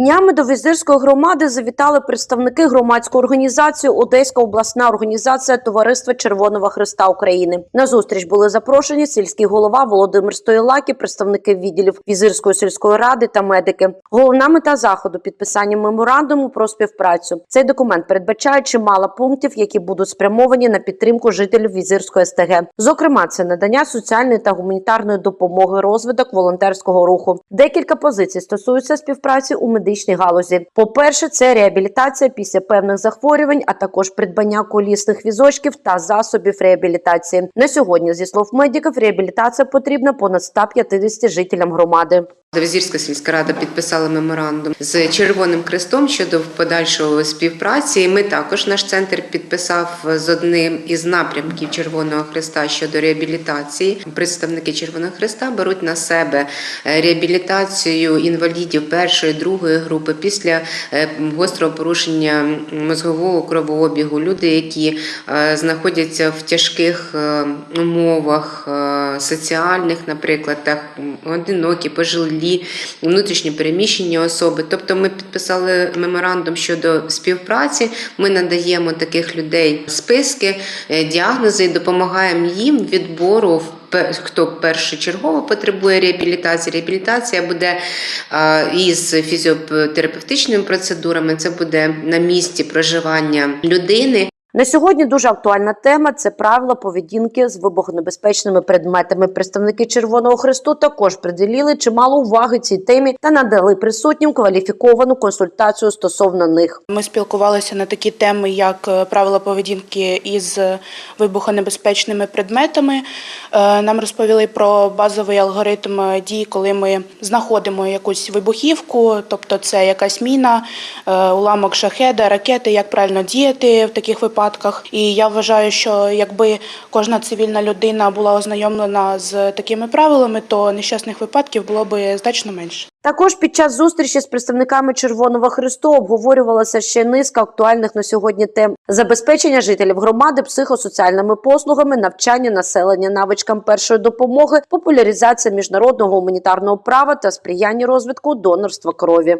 Днями до візирської громади завітали представники громадської організації Одеська обласна організація Товариства Червоного Христа України. На зустріч були запрошені сільський голова Володимир Стоєлакі, представники відділів візирської сільської ради та медики. Головна мета заходу підписання меморандуму про співпрацю. Цей документ передбачає чимало пунктів, які будуть спрямовані на підтримку жителів візирської СТГ. Зокрема, це надання соціальної та гуманітарної допомоги, розвиток волонтерського руху. Декілька позицій стосуються співпраці у медичній галузі. По-перше, це реабілітація після певних захворювань, а також придбання колісних візочків та засобів реабілітації. На сьогодні, зі слов медиків, реабілітація потрібна понад 150 жителям громади. Візірська сільська рада підписала меморандум з Червоним Хрестом щодо подальшої співпраці. Ми також наш центр підписав з одним із напрямків Червоного Хреста щодо реабілітації. Представники Червоного Хреста беруть на себе е, реабілітацію інвалідів першої другої групи після е, гострого порушення мозгового кровообігу. Люди, які е, знаходяться в тяжких умовах соціальних, наприклад, так одинокі, пожилі, внутрішньо переміщені особи. Тобто ми підписали меморандум щодо співпраці. Ми надаємо таких людей списки, е, діагнози і допомагаємо їм відбору в Хто першочергово потребує реабілітації, реабілітація буде із фізіотерапевтичними процедурами. Це буде на місці проживання людини. На сьогодні дуже актуальна тема це правила поведінки з вибухонебезпечними предметами. Представники Червоного Хресту також приділили чимало уваги цій темі та надали присутнім кваліфіковану консультацію стосовно них. Ми спілкувалися на такі теми, як е, правила поведінки із вибухонебезпечними предметами. Е, Нам розповіли про базовий алгоритм дій, коли ми знаходимо якусь вибухівку, тобто це якась міна, е, уламок шахеда, ракети, як правильно діяти в таких випадках. І я вважаю, що якби кожна цивільна людина була ознайомлена з такими правилами, то нещасних випадків було б значно менше. Також під час зустрічі з представниками Червоного Христу обговорювалася ще низка актуальних на сьогодні тем: забезпечення жителів громади психосоціальними послугами, навчання населення навичкам першої допомоги, популяризація міжнародного гуманітарного права та сприяння розвитку донорства крові.